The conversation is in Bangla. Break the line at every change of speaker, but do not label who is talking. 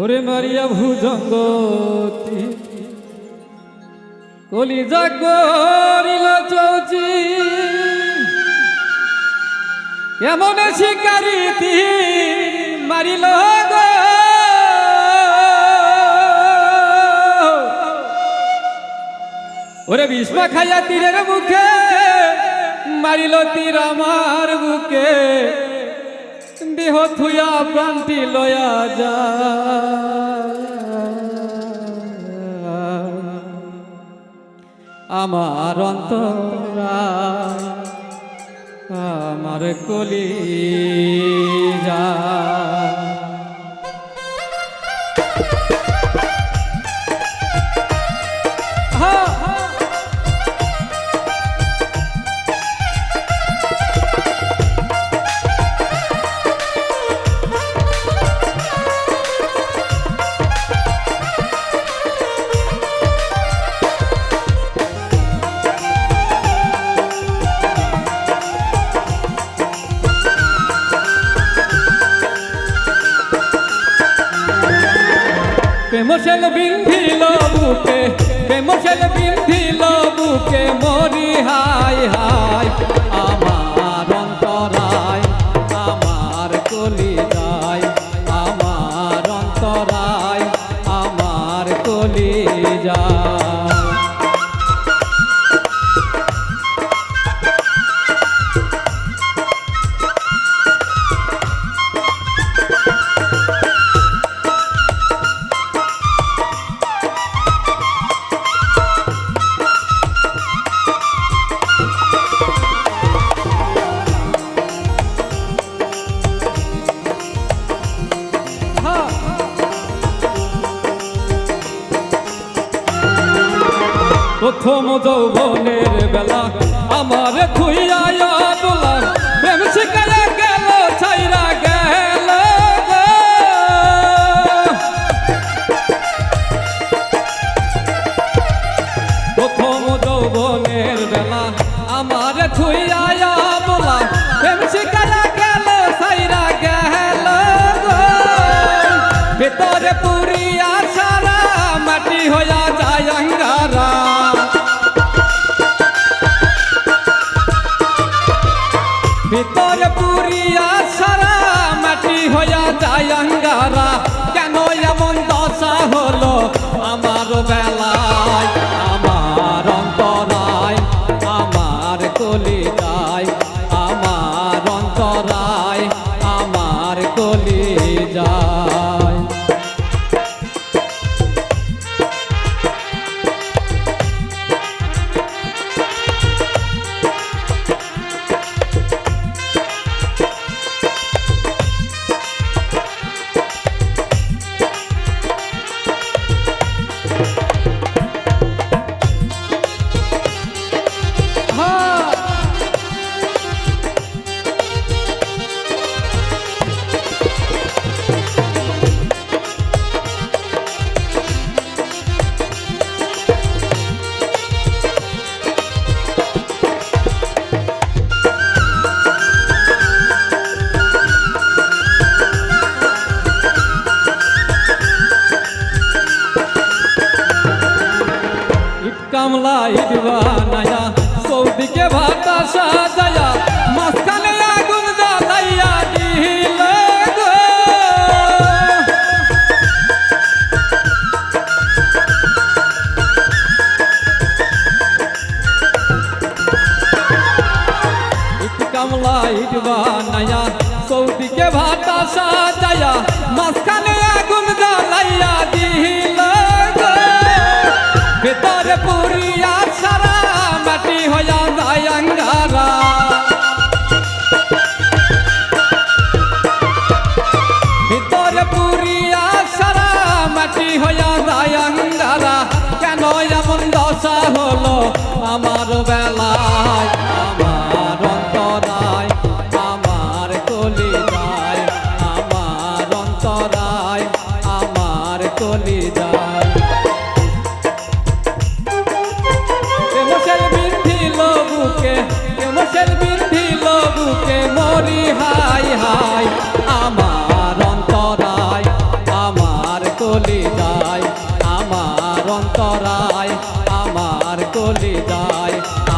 ওরে মারিয়া ভুজঙ্গতি কলি জাগরিল চৌচি। কেমন শিকারি মারিল ওরে বিষ্মা খাইয়া তীরের মুখে মারিল তীর আমার বুকে। দেহ থুয়া প্রান্তি লয়া যা আমার অন্তরা আমার কলি যা প্রেমশাল বিন্ধিল বুকে, প্রেমশাল বিন্ধিল বুকে, মরি হাই হাই আমার অন্তরায়, আমার কলি যায় আমার অন্তরায়, আমার কলি প্রথম যৌবনের বেলা আমার থুইয়া তোলা প্রেম ইট কামলা ইট বানায়া সৌদিকে ভাতা সাজায়া, মাঝখানে আগুন জ্বালাইয়া দিল গো। ইট কামলা ইট বানায়া সৌদিকে ভাতা সাজায়া, মাঝখানে কেন এমন দশা হলো আমার বেলায়, আমার অন্তরায়, আমার কলি যায় আমার অন্তরায়, আমার কলি যায় কেমসেল বিন্ধিল বুকে বিন্ধিল বুকে, মরি হাই হাই কলি যায়